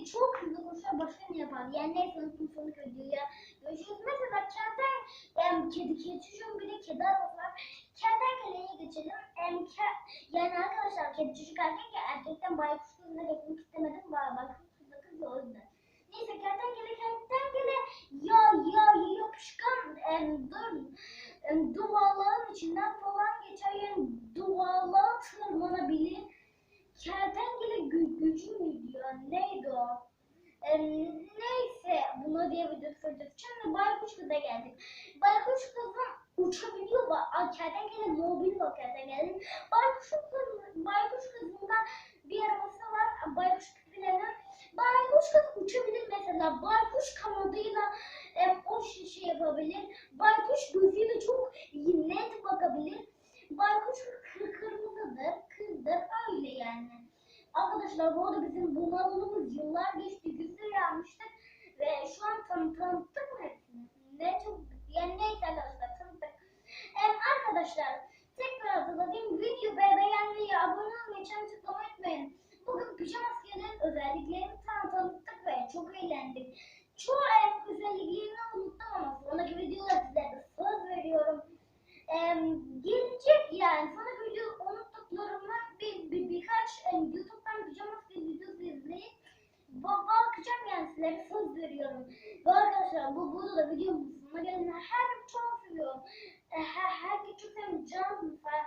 Neydi? Çok hızlı koşar başka ne yapar? Yani neyse unuttum sonu kötü ya. Görüşürüz. Mesela kenten em, kedi çocuğun bir de kedi arabası var. Kertenkeleye geçelim. Em, ke, yani arkadaşlar kedi çocuk erkek ya erkekten baykuş kızına geçmek istemedim. Bay baykuş kızına kız o yüzden. Neyse kertenkele kertenkele ya ya yapışkan em, dur em, duvarların içinden falan geçer yani duvarlara tırmanabilir. Neyse buna diye video soracağız. Şimdi baykuş kıza geldik. Baykuş kızın uçabiliyor. Kertenkele mobil var kertenkelenin. Baykuş kızın, baykuş kızında bir arabası var. Baykuş küpülerinin. Baykuş kız uçabilir mesela. Baykuş kanadıyla em, o şey, yapabilir. Baykuş gözüyle çok net bakabilir. Baykuş kır kırmızıdır, kızdır öyle yani. Arkadaşlar bu arada bizim bunalımımız tanı tanıttık mı hepsini? Ne çok yani neyse arkadaşlar tanıttık. Em, arkadaşlar tekrar hatırlatayım video ve beğenmeyi, abone olmayı, çan tıklamayı unutmayın. Bugün pijama askerlerin özelliklerini tan tanıttık ve çok eğlendik. Çoğu özelliklerini size söz veriyorum. Ve arkadaşlar bu burada da videomun sonuna gelin. Her çok seviyorum. Her, herkes çok seviyorum. Canım. Bay.